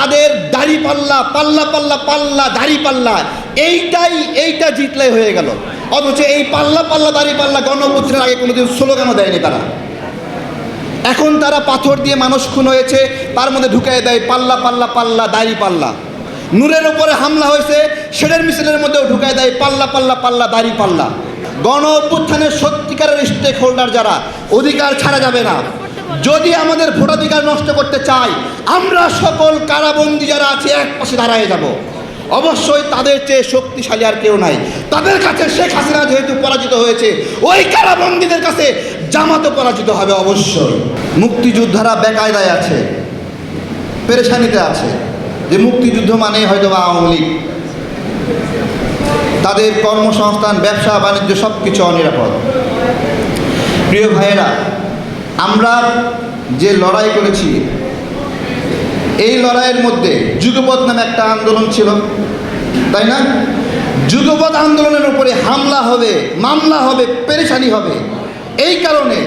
তাদের দাড়ি পাল্লা পাল্লা পাল্লা পাল্লা, দাড়ি পাল্লা, এইটাই, এইটা জিতলে হয়ে গেল। অথচ এই পাল্লা পাল্লা, দাড়ি পাল্লা গণপুত্রের আগে কোনোদিন স্লোগানও দেয়নি তারা। এখন তারা পাথর দিয়ে মানুষ খুন হয়েছে, তার মধ্যে ঢুকিয়ে দেয় পাল্লা পাল্লা পাল্লা, দাড়ি পাল্লা। নূরের উপরে হামলা হয়েছে সেটার মিছিলের মধ্যেও ঢুকায় দেয় পাল্লা পাল্লা পাল্লা, দাড়ি পাল্লা। গণ অভ্যুত্থানের সত্যিকারের স্টেক হোল্ডার যারা, অধিকার ছাড়া যাবে না। যদি আমাদের ভোটাধিকার নষ্ট করতে চাই, আমরা সকল কারাবন্দী যারা আছে এক পাশে দাঁড়ায় যাব। অবশ্যই তাদের চেয়ে শক্তিশালী আর কেউ নাই। তাদের কাছে শেখ হাসিনা যেহেতু পরাজিত হয়েছে, ওই কারাবন্দীদের কাছে জামাতও পরাজিত হবে অবশ্যই। মুক্তিযোদ্ধারা বেকায়দায় আছে, পেরেশানিতে আছে। যে মুক্তিযুদ্ধ মানে হয়তো বা আওয়ামী লীগ। তাদের কর্মসংস্থান, ব্যবসা, বাণিজ্য সব কিছু অনিরাপদ। প্রিয় ভাইয়েরা আমরা যে লড়াই করেছি, এই লড়াইয়ের মধ্যে যুগপথ নামে একটা আন্দোলন ছিল, তাই না? যুগপথ আন্দোলনের উপরে হামলা হবে, মামলা হবে, পেরেশানি হবে। এই কারণে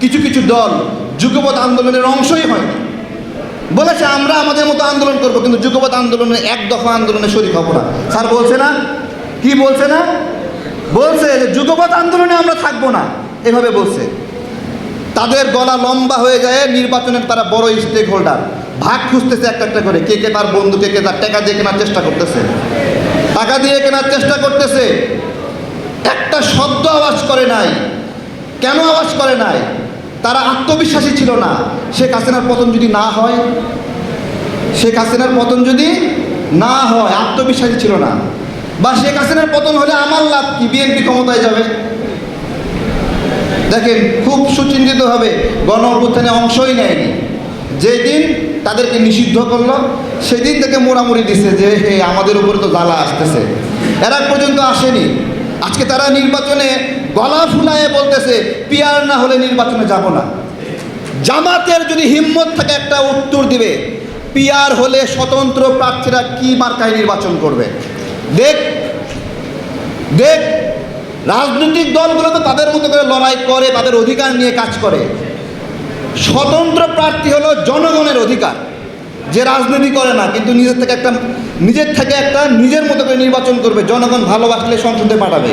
কিছু কিছু দল যুগপথ আন্দোলনের অংশই হয়নি। বলেছে, আমরা আমাদের মতো আন্দোলন করব, কিন্তু যুগপথ আন্দোলনের এক দফা আন্দোলনে শরিক হব না। স্যার বলছে না? কি বলছে না? বলছে যে যুগপথ আন্দোলনে আমরা থাকব না। এভাবে বলছে। তাদের গলা লম্বা হয়ে যায়, নির্বাচনের তারা বড় স্টেক হোল্ডার ভাগ খুঁজতেছে একটা একটা করে, কে কে তার বন্ধু, কে কে তার টাকা দিয়ে কেনার চেষ্টা করতেছে। টাকা দিয়ে কেনার চেষ্টা করতেছে। একটা শব্দ আওয়াজ করে নাই। কেন আওয়াজ করে নাই? তারা আত্মবিশ্বাসী ছিল না। শেখ হাসিনার পতন যদি না হয়, শেখ হাসিনার পতন যদি না হয়, আত্মবিশ্বাসী ছিল না। বা শেখ হাসিনার পতন হলে আমার লাভ কি? বিএনপি ক্ষমতায় যাবে। দেখেন, খুব সুচিন্তিতভাবে গণ অভ্যুত্থানে অংশই নেয়নি। যেদিন তাদেরকে নিষিদ্ধ করল, সেদিন থেকে মোড়ামুড়ি দিছে যে, হে, আমাদের উপরে তো জ্বালা আসতেছে। এরা পর্যন্ত আসেনি। আজকে তারা নির্বাচনে গলা ফুলায়ে বলতেছে, পিয়ার না হলে নির্বাচনে যাব না। জামাতের যদি হিম্মত থাকে, একটা উত্তর দিবে, পিয়ার হলে স্বতন্ত্র প্রার্থীরা কি মার্কায় নির্বাচন করবে? দেখ দেখ রাজনৈতিক দলগুলো তো তাদের মতো করে লড়াই করে, তাদের অধিকার নিয়ে কাজ করে। স্বতন্ত্র প্রার্থী হলো জনগণের অধিকার, যে রাজনীতি করে না, কিন্তু নিজের থেকে একটা, নিজের থেকে একটা নিজের মতো করে নির্বাচন করবে, জনগণ ভালোবাসলে সংসদে পাঠাবে।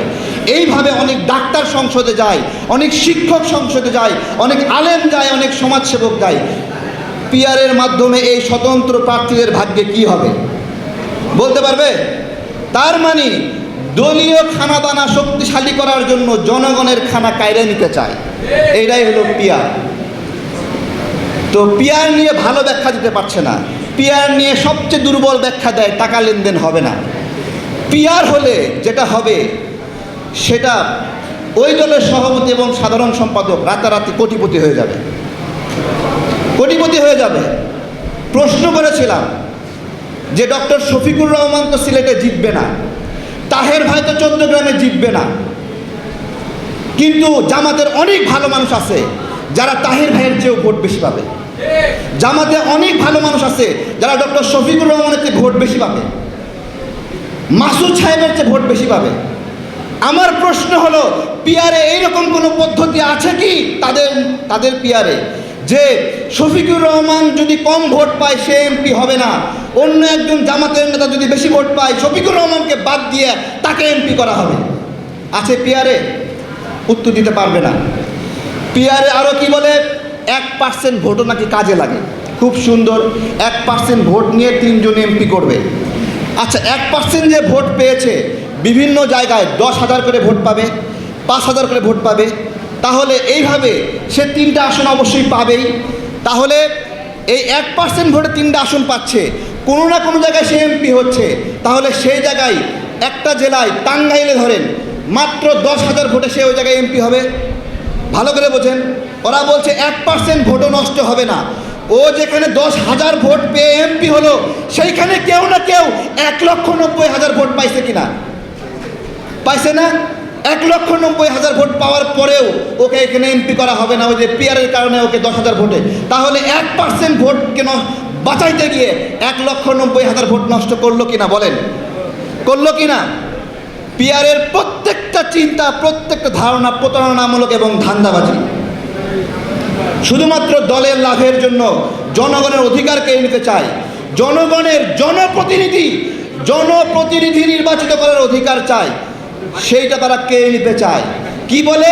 এইভাবে অনেক ডাক্তার সংসদে যায়, অনেক শিক্ষক সংসদে যায়, অনেক আলেম যায়, অনেক সমাজসেবক যায়। পিয়ারের মাধ্যমে এই স্বতন্ত্র প্রার্থীদের ভাগ্যে কি হবে? বলতে পারবে? তার মানে দলীয় খানাদানা শক্তিশালী করার জন্য জনগণের খানা কায়রে নিতে চায়। এইটাই হলো পিয়ার। তো পিয়ার নিয়ে ভালো ব্যাখ্যা দিতে পারছে না। পিয়ার নিয়ে সবচেয়ে দুর্বল ব্যাখ্যা দেয়, টাকা লেনদেন হবে না। পিয়ার হলে যেটা হবে, সেটা ওই দলের সভাপতি এবং সাধারণ সম্পাদক রাতারাতি কোটিপতি হয়ে যাবে। কোটিপতি হয়ে যাবে। প্রশ্ন করেছিলাম যে ডক্টর শফিকুর রহমান তো সিলেটে জিতবে না। তাহের ভাই তো চন্দ্রগ্রামে জিতবে না। কিন্তু জামাতের অনেক ভালো মানুষ আছে, যারা তাহের ভাইয়ের চেয়েও ভোট বেশি পাবে। জামাতে অনেক ভালো মানুষ আছে, যারা ডক্টর শফিকুর রহমানের চেয়ে ভোট বেশি পাবে। মাসুদ সাহেবের চেয়ে ভোট বেশি পাবে। আমার প্রশ্ন হলো, পিয়ারে এইরকম কোনো পদ্ধতি আছে কি? তাদের তাদের পিয়ারে। যে শফিকুর রহমান যদি কম ভোট পায়, সে এমপি হবে না। অন্য একজন জামাতের নেতা যদি বেশি ভোট পায়, শফিকুর রহমানকে বাদ দিয়ে তাকে এমপি করা হবে। আছে পিয়ারে উত্তর দিতে পারবে না। পিয়ারে আরও কি বলে? এক পার্সেন্ট ভোটও নাকি কাজে লাগে। খুব সুন্দর, এক পার্সেন্ট ভোট নিয়ে তিনজন এমপি করবে। আচ্ছা এক পার্সেন্ট যে ভোট পেয়েছে, বিভিন্ন জায়গায় দশ হাজার করে ভোট পাবে, পাঁচ হাজার করে ভোট পাবে তাহলে এইভাবে সে তিনটা আসন অবশ্যই পাবেই। তাহলে এই এক পার্সেন্ট ভোটে তিনটা আসন পাচ্ছে। কোনো না কোনো জায়গায় সে এমপি হচ্ছে। তাহলে সেই জায়গায় একটা জেলায় টাঙ্গাইলে ধরেন, মাত্র দশ হাজার ভোটে সে ওই জায়গায় এমপি হবে। ভালো করে বোঝেন। ওরা বলছে এক পার্সেন্ট ভোটও নষ্ট হবে না। ও যেখানে দশ হাজার ভোট পেয়ে এমপি হলো, সেইখানে কেউ না কেউ এক লক্ষ নব্বই হাজার ভোট পাইছে কিনা? পাইছে না? এক লক্ষ নব্বই হাজার ভোট পাওয়ার পরেও ওকে এখানে এমপি করা হবে না, ওই যে পিয়ারের কারণে ওকে দশ হাজার ভোটে। তাহলে এক পার্সেন্ট ভোটকে ন- বাঁচাইতে গিয়ে এক লক্ষ নব্বই হাজার ভোট নষ্ট করল কিনা বলেন? করল কিনা? পিয়ারের প্রত্যেকটা চিন্তা, প্রত্যেকটা ধারণা প্রতারণামূলক এবং ধান্দাবাজি। শুধুমাত্র দলের লাভের জন্য জনগণের অধিকার কেড়ে নিতে চায়। জনগণের জনপ্রতিনিধি জনপ্রতিনিধি নির্বাচিত করার অধিকার চায়। সেইটা তারা কেড়ে নিতে চায়। কি বলে?